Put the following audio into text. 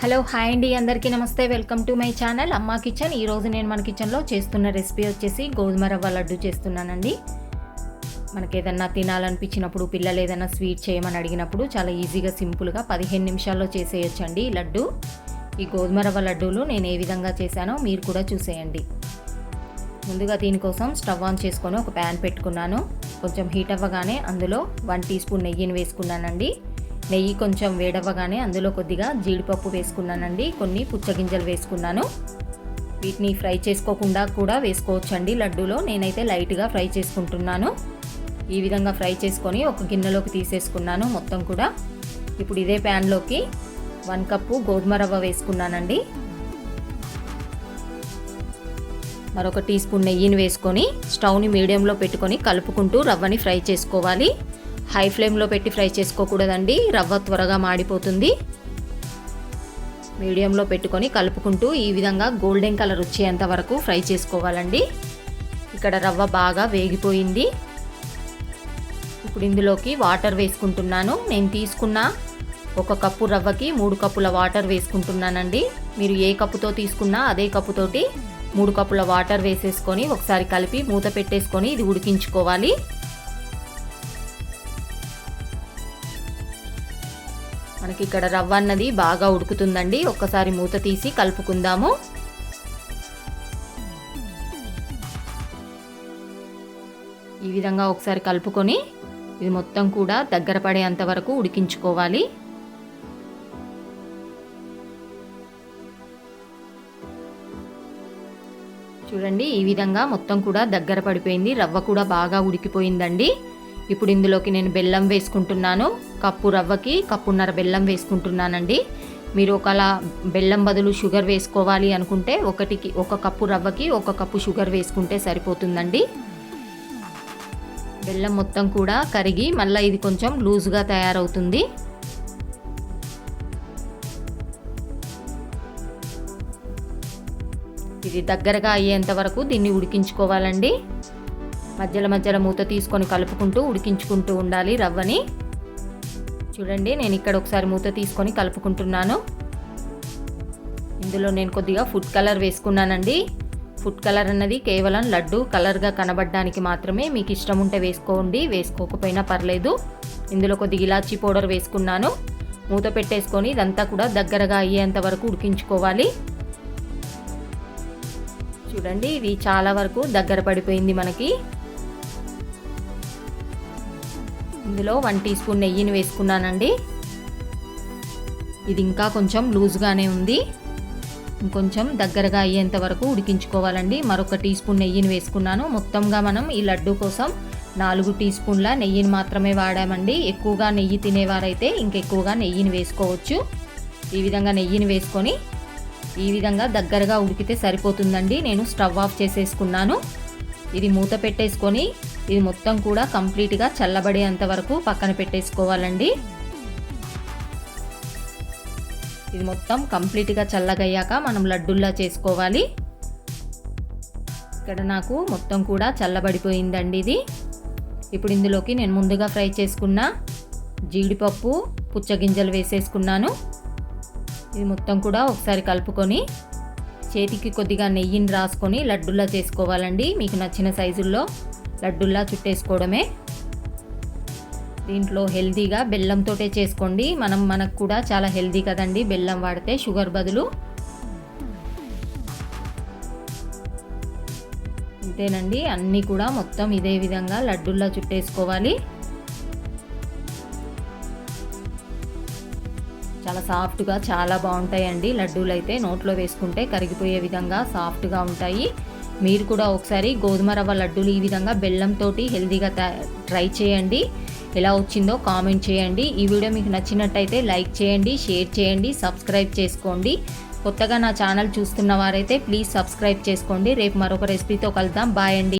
Hello hi అండి. అందరికీ నమస్తే. వెల్కమ్ టు మై ఛానల్ అమ్మ కిచెన్. ఈరోజు నేను మన కిచెన్లో చేస్తున్న రెసిపీ వచ్చేసి గోధుమ రవ్వ లడ్డు చేస్తున్నానండి. మనకి ఏదన్నా తినాలనిపించినప్పుడు పిల్లలు ఏదైనా స్వీట్ చేయమని అడిగినప్పుడు చాలా ఈజీగా సింపుల్గా పదిహేను నిమిషాల్లో చేసేయచ్చండి ఈ లడ్డు. ఈ గోధుమ రవ్వ లడ్డూలు నేను ఏ విధంగా చేశానో మీరు కూడా చూసేయండి. ముందుగా దీనికోసం స్టవ్ ఆన్ చేసుకొని ఒక ప్యాన్ పెట్టుకున్నాను. కొంచెం హీట్ అవ్వగానే అందులో వన్ టీ స్పూన్ నెయ్యిని వేసుకున్నానండి. నెయ్యి కొంచెం వేడవ్వగానే అందులో కొద్దిగా జీడిపప్పు వేసుకున్నానండి. కొన్ని పుచ్చగింజలు వేసుకున్నాను. వీటిని ఫ్రై చేసుకోకుండా కూడా వేసుకోవచ్చండి. లడ్డూలో నేనైతే లైట్గా ఫ్రై చేసుకుంటున్నాను. ఈ విధంగా ఫ్రై చేసుకొని ఒక గిన్నెలోకి తీసేసుకున్నాను మొత్తం కూడా. ఇప్పుడు ఇదే ప్యాన్లోకి వన్ కప్పు గోధుమ రవ్వ వేసుకున్నానండి. మరొక టీ స్పూన్ నెయ్యిని వేసుకొని స్టవ్ని మీడియంలో పెట్టుకొని కలుపుకుంటూ రవ్వని ఫ్రై చేసుకోవాలి. హై ఫ్లేమ్లో పెట్టి ఫ్రై చేసుకోకూడదండి. రవ్వ త్వరగా మాడిపోతుంది. మీడియంలో పెట్టుకొని కలుపుకుంటూ ఈ విధంగా గోల్డెన్ కలర్ వచ్చేంత వరకు ఫ్రై చేసుకోవాలండి. ఇక్కడ రవ్వ బాగా వేగిపోయింది. ఇప్పుడు ఇందులోకి వాటర్ వేసుకుంటున్నాను. నేను తీసుకున్న ఒక కప్పు రవ్వకి మూడు కప్పుల వాటర్ వేసుకుంటున్నానండి. మీరు ఏ కప్పుతో తీసుకున్నా అదే కప్పుతోటి మూడు కప్పుల వాటర్ వేసేసుకొని ఒకసారి కలిపి మూత పెట్టేసుకొని ఇది ఉడికించుకోవాలి. మనకి ఇక్కడ రవ్వ అన్నది బాగా ఉడుకుతుందండి. ఒక్కసారి మూత తీసి కలుపుకుందాము. ఈ విధంగా ఒకసారి కలుపుకొని ఇది మొత్తం కూడా దగ్గర పడేంత వరకు ఉడికించుకోవాలి. చూడండి ఈ విధంగా మొత్తం కూడా దగ్గర పడిపోయింది. రవ్వ కూడా బాగా ఉడికిపోయిందండి. ఇప్పుడు ఇందులోకి నేను బెల్లం వేసుకుంటున్నాను. కప్పు రవ్వకి కప్పున్నర బెల్లం వేసుకుంటున్నానండి. మీరు ఒకలా బెల్లం బదులు షుగర్ వేసుకోవాలి అనుకుంటే ఒకటికి ఒక కప్పు రవ్వకి ఒక కప్పు షుగర్ వేసుకుంటే సరిపోతుందండి. బెల్లం మొత్తం కూడా కరిగి మళ్ళీ ఇది కొంచెం లూజ్గా తయారవుతుంది. ఇది దగ్గరగా అయ్యేంత వరకు దీన్ని ఉడికించుకోవాలండి. మధ్యలో మధ్యలో మూత తీసుకొని కలుపుకుంటూ ఉడికించుకుంటూ ఉండాలి రవ్వని. చూడండి నేను ఇక్కడ ఒకసారి మూత తీసుకొని కలుపుకుంటున్నాను. ఇందులో నేను కొద్దిగా ఫుడ్ కలర్ వేసుకున్నానండి. ఫుడ్ కలర్ అన్నది కేవలం లడ్డు కలర్గా కనబడడానికి మాత్రమే మీకు ఇష్టం ఉంటే వేసుకోండి వేసుకోకపోయినా పర్లేదు. ఇందులో కొద్దిగా ఇలాచీ పౌడర్ వేసుకున్నాను. మూత పెట్టేసుకొని ఇదంతా కూడా దగ్గరగా అయ్యేంత వరకు ఉడికించుకోవాలి. చూడండి ఇది చాలా వరకు దగ్గర పడిపోయింది మనకి. ఇందులో వన్ టీ స్పూన్ నెయ్యిని వేసుకున్నానండి. ఇది ఇంకా కొంచెం లూజ్గానే ఉంది. ఇంకొంచెం దగ్గరగా అయ్యేంత వరకు ఉడికించుకోవాలండి. మరొక టీ స్పూన్ నెయ్యిని వేసుకున్నాను. మొత్తంగా మనం ఈ లడ్డు కోసం నాలుగు టీ స్పూన్ల నెయ్యిని మాత్రమే వాడామండి. ఎక్కువగా నెయ్యి తినేవారైతే ఇంకెక్కువగా నెయ్యిని వేసుకోవచ్చు. ఈ విధంగా నెయ్యిని వేసుకొని ఈ విధంగా దగ్గరగా ఉడికితే సరిపోతుందండి. నేను స్టవ్ ఆఫ్ చేసేసుకున్నాను. ఇది మూత పెట్టేసుకొని ఇది మొత్తం కూడా కంప్లీట్గా చల్లబడేంత వరకు పక్కన పెట్టేసుకోవాలండి. ఇది మొత్తం కంప్లీట్గా చల్లగయ్యాక మనం లడ్డుల్లా చేసుకోవాలి. ఇక్కడ నాకు మొత్తం కూడా చల్లబడిపోయిందండి ఇది. ఇప్పుడు ఇందులోకి నేను ముందుగా ఫ్రై చేసుకున్న జీడిపప్పు పుచ్చగింజలు వేసేసుకున్నాను. ఇది మొత్తం కూడా ఒకసారి కలుపుకొని చేతికి కొద్దిగా నెయ్యిని రాసుకొని లడ్డుల్లా చేసుకోవాలండి. మీకు నచ్చిన సైజుల్లో లడ్డుల్లా చుట్టేసుకోవడమే. దీంట్లో హెల్దీగా బెల్లంతోటే చేసుకోండి. మనం మనకు కూడా చాలా హెల్దీ కదండి బెల్లం వాడితే షుగర్ బదులు. అంతేనండి. అన్నీ కూడా మొత్తం ఇదే విధంగా లడ్డుల్లా చుట్టేసుకోవాలి. చాలా సాఫ్ట్గా చాలా బాగుంటాయండి. లడ్డూలు అయితే నోట్లో వేసుకుంటే కరిగిపోయే విధంగా సాఫ్ట్గా ఉంటాయి. మీరు కూడా ఒకసారి గోధుమ రవ్వ లడ్డూలు ఈ విధంగా బెల్లంతో హెల్దీగా ట్రై చేయండి. ఎలా వచ్చిందో కామెంట్ చేయండి. ఈ వీడియో మీకు నచ్చినట్టయితే లైక్ చేయండి షేర్ చేయండి సబ్స్క్రైబ్ చేసుకోండి. కొత్తగా నా ఛానల్ చూస్తున్న వారైతే ప్లీజ్ సబ్స్క్రైబ్ చేసుకోండి. రేపు మరొక రెసిపీతో కలుద్దాం. బాయ్ అండి.